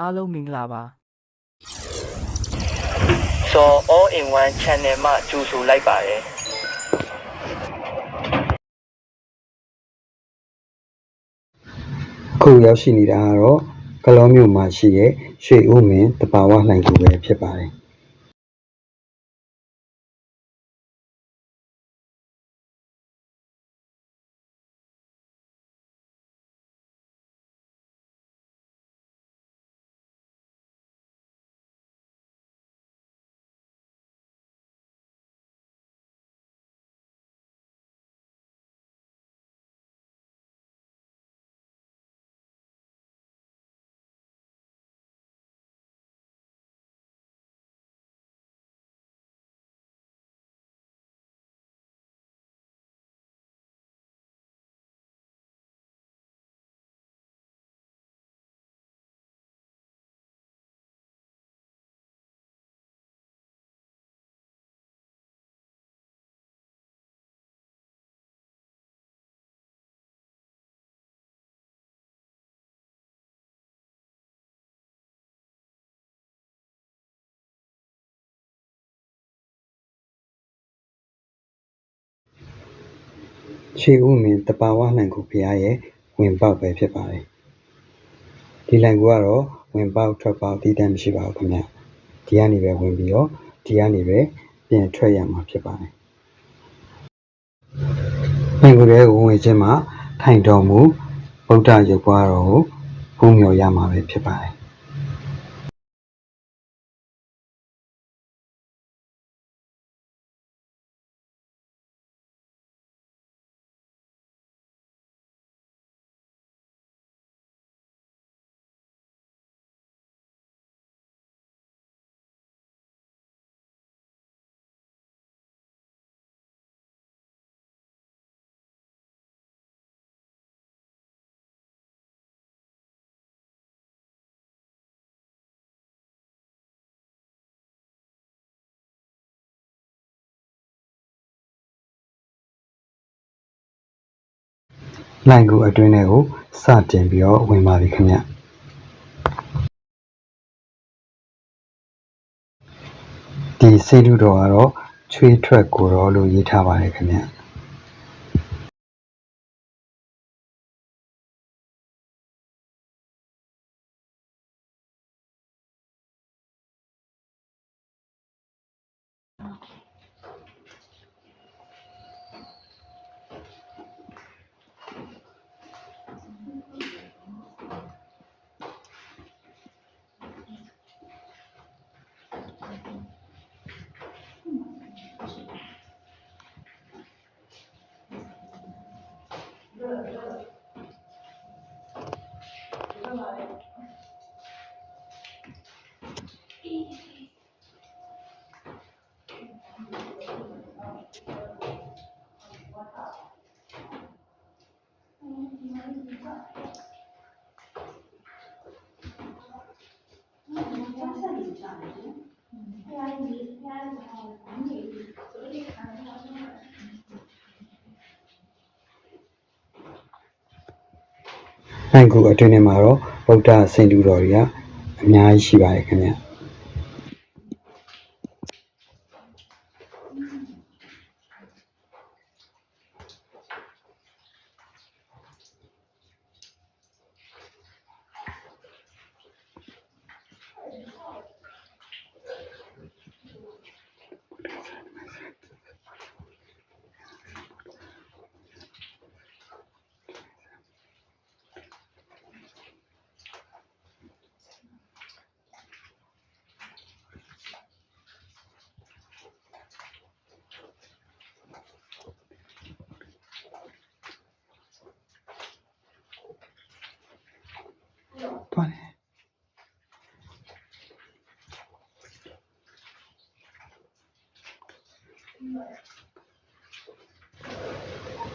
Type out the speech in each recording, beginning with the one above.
အားလုံးမင်္ဂလာပါစော all in one channel မှကြိုဆိုလိုက်ပါတယ်အခုရောက်ရှိနေတာကတော့ကလောမြို့မှာရှိတဲ့ရွှေဦးမင်းတဘာဝလှိုင်ကူပဲဖြစ်ပါတယ် ရွှေဦးမင်းတဘာဝလှိုင်ကူဖရားရဲ့ဝင်ပေါက်ပဲဖြစ်ပါတယ်ဒီလှိုင်ကူကတော့ဝင်ပေါက်ထွက်ပေါက်တည်တံ့မရှိပါဘူးခင်ဗျဒီကနေပဲဝင်ပြီးတော့ဒီကနေပဲပြန်ထွက်ရမှာဖြစ်ပါတယ်လှိုင်ကူတဲ့ဝင်ဝင်ချင်းမှာထိုင်တော်မူဗုဒ္ဓရုပ်ပွားတော်ကိုဘုံမြော်ရမှာပဲဖြစ်ပါတယ် လိုင်ကူအတွင်းထဲကိုစတင်ပြီးတော့ဝင်ပါပြီခင်ဗျဒီစေတုတော်ကတော့ချွေးထွက်ကိုတော်လို့ရေးထားပါတယ်ခင်ဗျ နိုင်ကူအတွင်းထဲမှာတော့ဗုဒ္ဓဆင်တူတော်တွေကအများကြီးရှိပါတယ်ခင်ဗျ သွားတယ်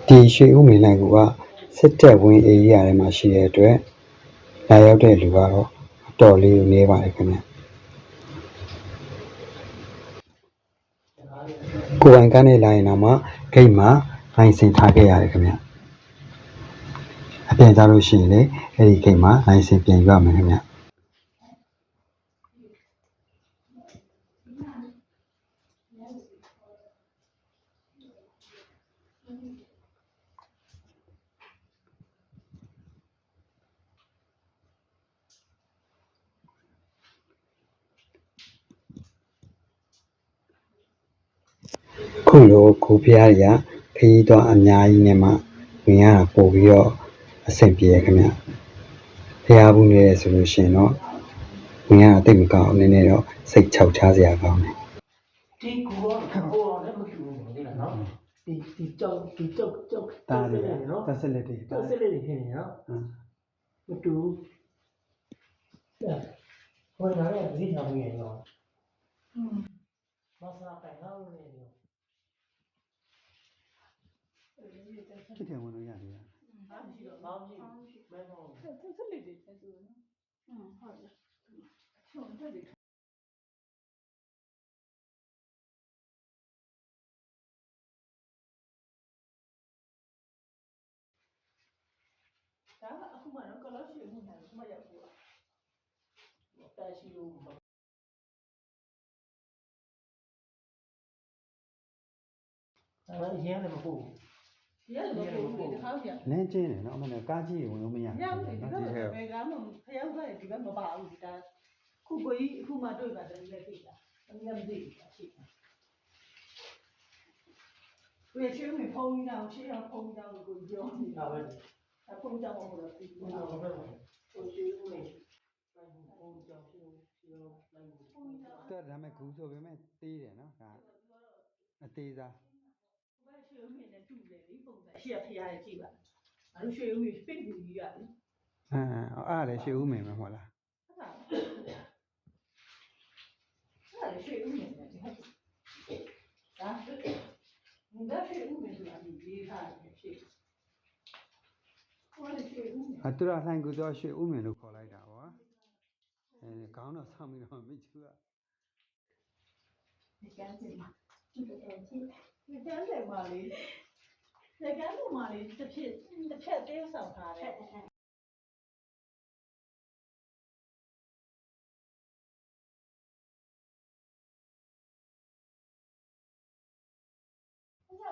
ဒီရွှေဥမင်းနိုင်ကူကစစ်တပ်ဝင်အေရီယာထဲမှာရှိတဲ့အတွက်လာရောက်တဲ့လူကတော့အတော်လေးကိုနေပါတယ်ခင်ဗျကိုယ်ပိုင်ကန်းနဲ့လာရင်တော့မှဂိတ်မှာလိုင်စင်ထားခဲ့ရတယ်ခင်ဗျအပြန်ကြလို့ရှိရင်လေအဲ့ဒီဂိတ်မှာလိုင်စင်ပြန်ယူရမယ်ခင်ဗျ အ ခုလိုကိုဖျားတွေကခရီးသွားအများကြီးနဲ့မှဝင်ရတာပို့ပြီးတော့အဆင်ပြေရခင်ဗျဖျားဘူးနေရဆိုလို့ရှိရင်တော့ဝင်ရတာတိတ်မကောင်းဘူးနည်းနည်းတော့စိတ်ချောက်ချစရာကောင်းတယ်ဒီကူရောကိုရောလည်းမဖြစ်ဘူးမသိလားနော်ဒီဒီကြောက်ဒီကြောက်ကြောက်တားတယ်နော်တက်ဆက်လက်တွေကြောက်စစ်လေးတွေဟင်းနေနော်ဟမ်မတူဟိုနားရဲ့ဒီထားမှုရဲ့နော်อืมမဆာပိုင်တော့နေ ခစ်ထန်ဝင်လို့ရသေးလားဘာမှမရှိတော့ဘာမှမရှိဘူးမဟုတ်ဘူးဆက်ဆက်လေးတွေဆက်ဆိုတော့နော်ဟုတ်ဟုတ်လားအချုံတက်တယ်ဒါကအခုမှတော့ကလော့ရှိမှုနိုင်ခုမှရောက်ဘူး။တာရှိလို့ဒါကရင်းလည်းမဟုတ်ဘူး။ ဒီကလည်းမဟုတ်ဘူးဒီခါကျလမ်းကျင်းတယ်နော်အမှန်တော့ကားကြီးဝင်လို့မရ။ညမဒီကဘယ်ကမှဖျောက်ခဲ့ဒီကမပါဘူးဒီကခုကိုကြီးအခုမှတွေ့ပါတယ်လည်းသိတာ။အမြဲမသိဘူးရှိတာ။ဘယ်ချင်းမဖုန်းကြီးတော့ရှေ့အောင်ဖုန်းကြီးတော့ကိုပြောနေဒါတာပဲ။အဖုန်းကြောင့်မဟုတ်တော့ဒီဘုကရားဘာပဲဟိုရှိဦးနေလိုက်ဘုံကြောင့်ရှိဦးရှိတော့လိုက်ဘူးဖုန်းကြီးတော့တက်ဒါမဲ့ဂူဆိုပေမဲ့တေးတယ်နော်ဒါအသေးစားဘယ်ရှိဦးနေနဲ့တူတယ်လေ ပုံစံရှိရဖရားရကြည့်ပါဘာလို့ရွှေဦးကြီးပိတ်ကူကြီးရလဲအဲအဲ့ဒါလည်းရွှေဦးမင်းပဲမဟုတ်လားအဲ့ဒါအဲ့ဒါလည်းရွှေဦးမင်းပဲဒီဟာဒါဘုရားရွှေဦးမင်းဆိုတာဒီရေးထားတယ်ဖြစ်အတူရလှိုင်ကူသောရွှေဥမင်လို့ခေါ်လိုက်တာပေါ့။အဲခေါင်းတော့ဆောင်းပြီးတော့မိချူကဒီကန်းစင်မှာဒီကန်းစင်မှာလေ 那个路嘛的这片，这片都有上牌嘞。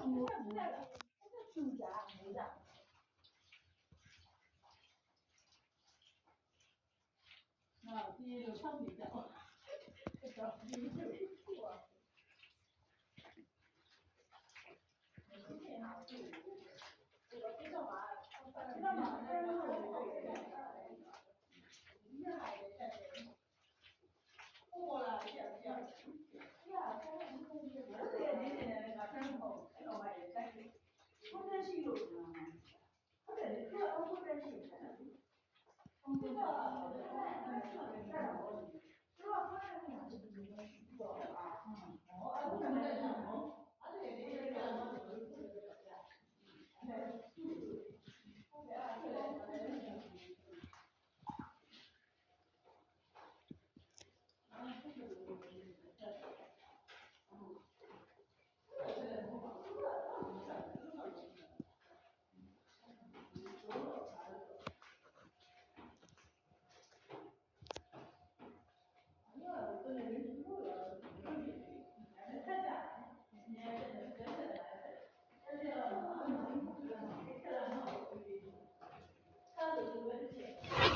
没了，那。第六场没了，这叫第。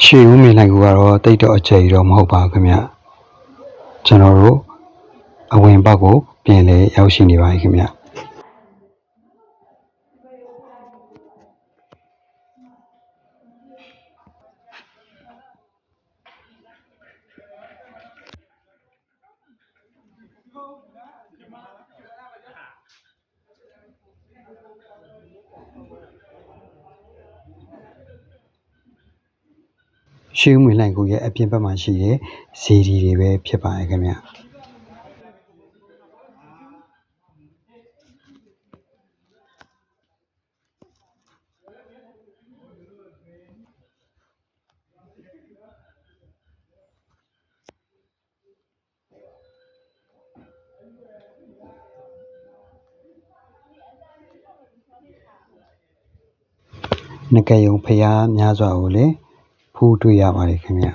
ရှေ့ဦးမယ်လှိုင်းကူကတော့တိတ်တော့အကျယ်ကြီးတော့မဟုတ်ပါဘူးခင်ဗျကျွန်တော်တို့အဝင်ဘက်ကိုပြင်လဲရောက်ရှိနေပါပြီခင်ဗျ ရှေးဦးမွေလှိုင်ကိုရဲ့အပြင်ဘက်မှာရှိတဲ့ဇီဒီတွေပဲဖြစ်ပါရဲ့ခင်ဗျငကယုံဖျားများစွာကိုလည်း ဖူးတွေ့ရပါတယ်ခင်ဗျ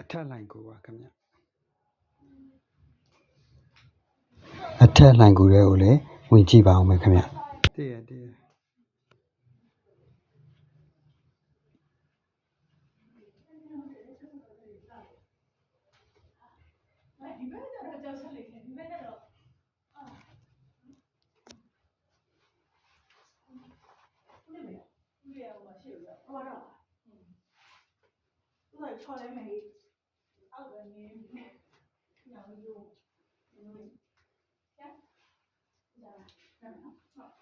အထက်လိုင်းကိုပါခင်ဗျအထက်လိုင်းကိုလည်းဝင်ကြည့်ပါဦးမယ်ခင်ဗျတည်ရတည်ရ ရမှာရှိရဟောတော့သူကချော်လဲမယ်အောက်ကနေညောင်ယူရဒါဒါနော်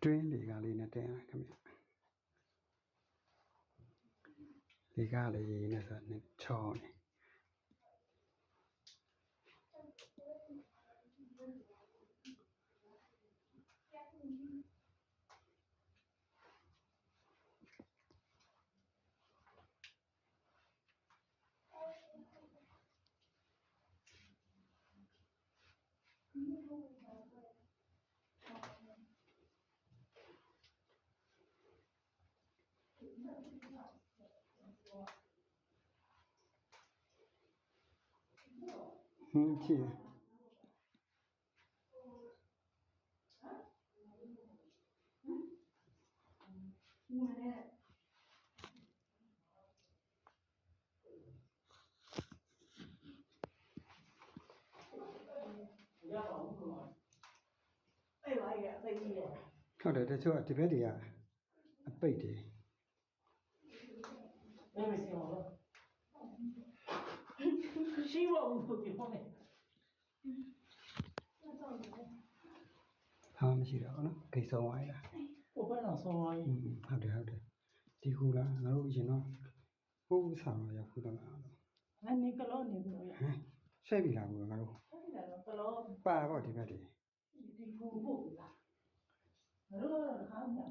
အတွင်းလေကလေးနဲ့တင်ရခင်ဗျလေကလေးရေးနေဆိုနဲ့ချောနေ ဟင်းချီဟုတ်တယ်တချို့ကဒီ မရှိတော့ဘူးဆိုပြောတယ်ဟာမရှိတော့ဘူးနော်ခေဆုံးသွားရလားဟိုဘက်တော့ဆုံးသွားပြီဟုတ်တယ်ဟုတ်တယ်ဒီခုလားငါတို့အရင်တော့ဟိုဥစားတော့ရောက်ခုတော့လားအဲ့နေကလောနေဘူးဟမ်ဆက်ပြီလားဘူးငါတို့ဆက်ပြီလားကလောပါတော့ဒီဘက်ဒီဒီခုဟုတ်လားငါတို့တော့ခါမှ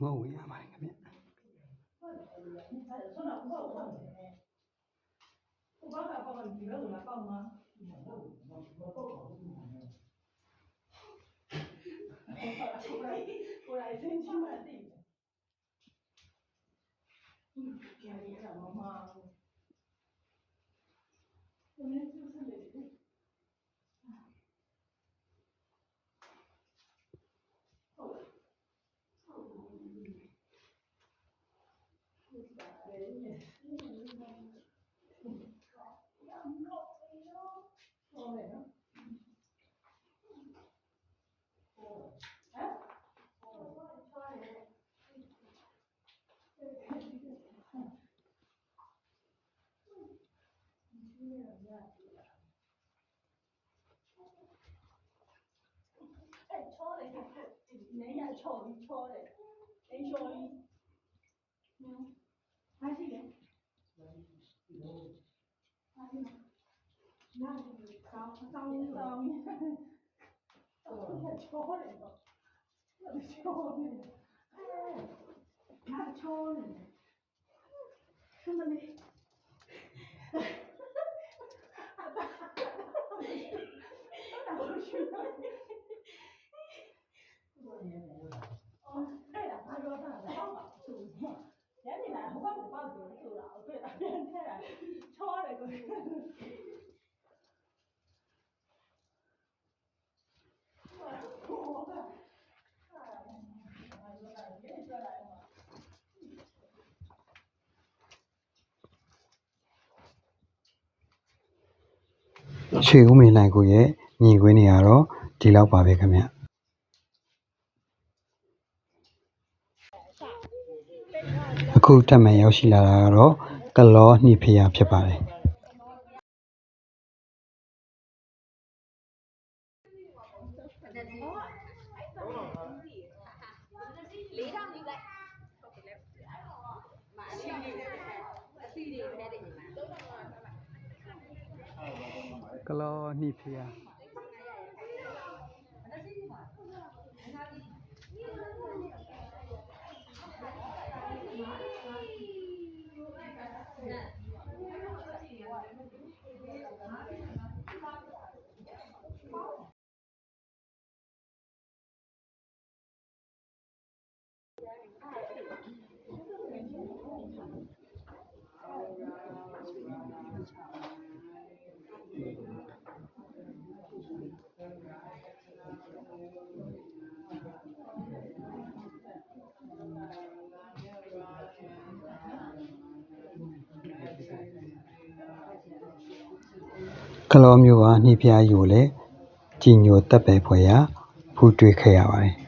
ဗျ 说那不好看 哎，你你你你，嗯，让你，嘞，你穿，嗯，还是人， ရန်နေလာဟိုဘက်ကိုပေါက်တယ်ဆိုတာကိုတွေ့တာပြန်ထက်တာချောတယ်ကိုရွှေဦးမင်းနိုင်ကိုရဲ့ညီခွင်းနေရာတော့ဒီလောက်ပါပဲခင်ဗျ အခုထပ်မံရောက်ရှိလာတာကတော့ကလောနှိဖရာဖြစ်ပါတယ်ကလောနှိဖရာ ကလောမျိုးကနှိဖျားယူကိုလည်းကြည်ညိုတက်ပဲဖွယ်ရဖူးတွေ့ခဲ့ရပါတယ်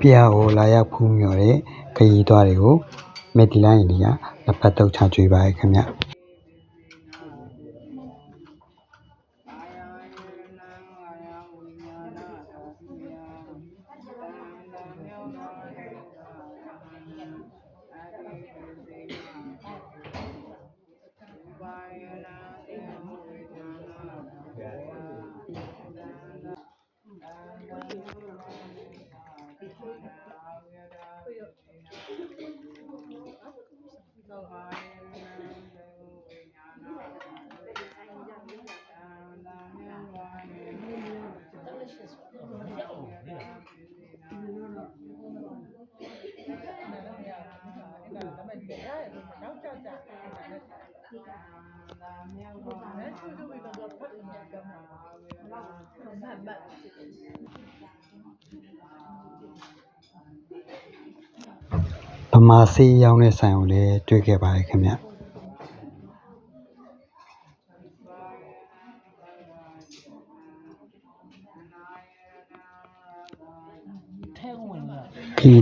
ပြာကိုလာရောက်ဖူးမြော်တဲ့ခရီးသွားတွေကိုမက်ဒီလိုင်းအိန္ဒိယလက်ဖက်တုပ်ချကျွေးပါရခင်ဗျ ဗမာစီရောင်းတဲ့ဆိုင်ကိုလည်းတွေ့ခဲ့ပါရခင်ဗျ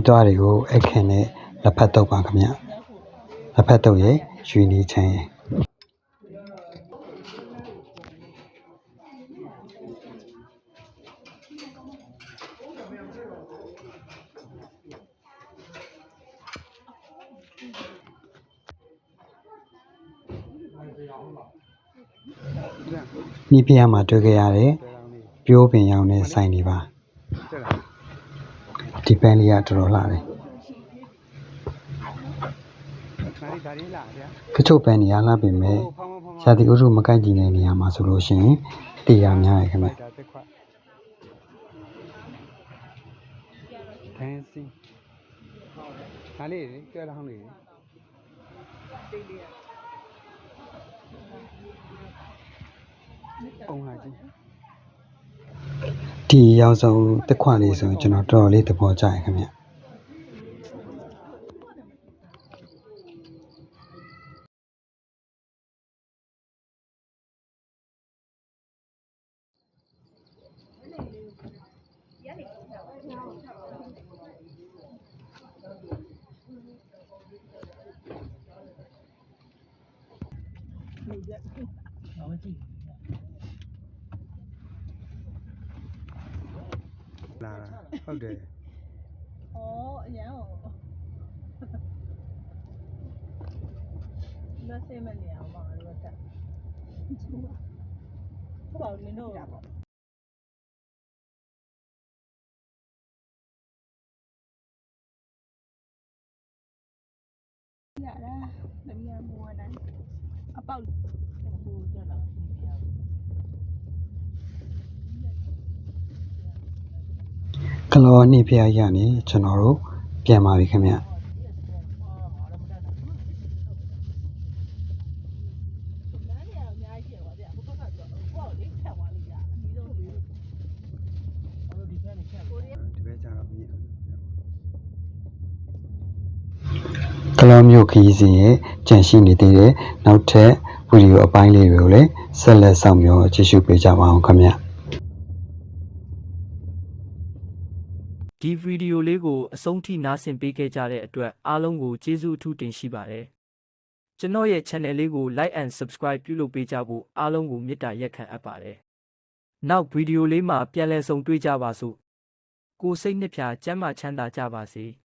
သွားတွေကိုအခန့်နဲ့လက်ဖက်တုပ်ပါခင်ဗျလက်ဖက်တုပ်ရဲ့ရွှေနေချမ်းရဲ့နီးပြားမှာတွေ့ခဲ့ရတဲ့ပြိုးပင်ရောင်တဲ့ဆိုင်တွေပါ ဒီပန်းလေးကတော်တော်လှတယ်ကချို့ပန်းနေရလှပေမဲ့ဇာတိဥထုမကိုက်ကြည့်တဲ့နေရာမှာဆိုလို့ရှိရင်တရားများရခင်ဗျဒန်စီဒါလေးလေကျွဲလောင်းလေးအုံလာကြီး ဒီရောက်ဆုံးတစ်ခွလေးဆိုရင်ကျွန်တော်တော်တော်လေးသဘောကျရခင်ဗျ တော့မကြည့် လာတာဟုတ်တယ်ဩအရန်ဟောလက်ဆေးမနေအောင်ပါလို့တက်ဟုတ်ပါဘူးနင်တို့ရပါရတာသမီးကမိုးဝတိုင်းအပေါက်ဟိုကြတာဒီပြောင်း ကလောနှိဖျားရနေကျွန်တော်တို့ပြန်ပါပြီခင်ဗျလမ်းတွေကအများကြီးရှိတယ်ဗျာဘုဘကတော့ကိုယ့်ကိုလေးဖြတ်သွားလို့ရအနည်းဆုံးလေးဟိုဒီကနေ့ချက်ဒီဘက်ကျတော့မြင်ကလောမျိုးခရီးစဉ်ရဲ့ကြန့်ရှိနေသေးတဲ့နောက်ထပ်ဗီဒီယိုအပိုင်းလေးတွေကိုလည်းဆက်လက်ဆောင်မျှော်ကြည့်ရှုပေးကြပါအောင်ခင်ဗျ ဒီဗီဒီယိုလေးကိုအဆုံးထိနားဆင်ပေးခဲ့ကြတဲ့အတွက်အားလုံးကိုကျေးဇူးအထူးတင်ရှိပါတယ်ကျွန်တော်ရဲ့ channel လေးကို like and subscribe ပြုလုပ်ပေးကြဖို့အားလုံးကိုမေတ္တာရက်ခံအပ်ပါတယ်နောက်ဗီဒီယိုလေးမှာပြန်လည်ဆုံတွေ့ကြပါစို့ကိုစိတ်နှစ်ဖြာကျမ်းမာချမ်းသာကြပါစေ။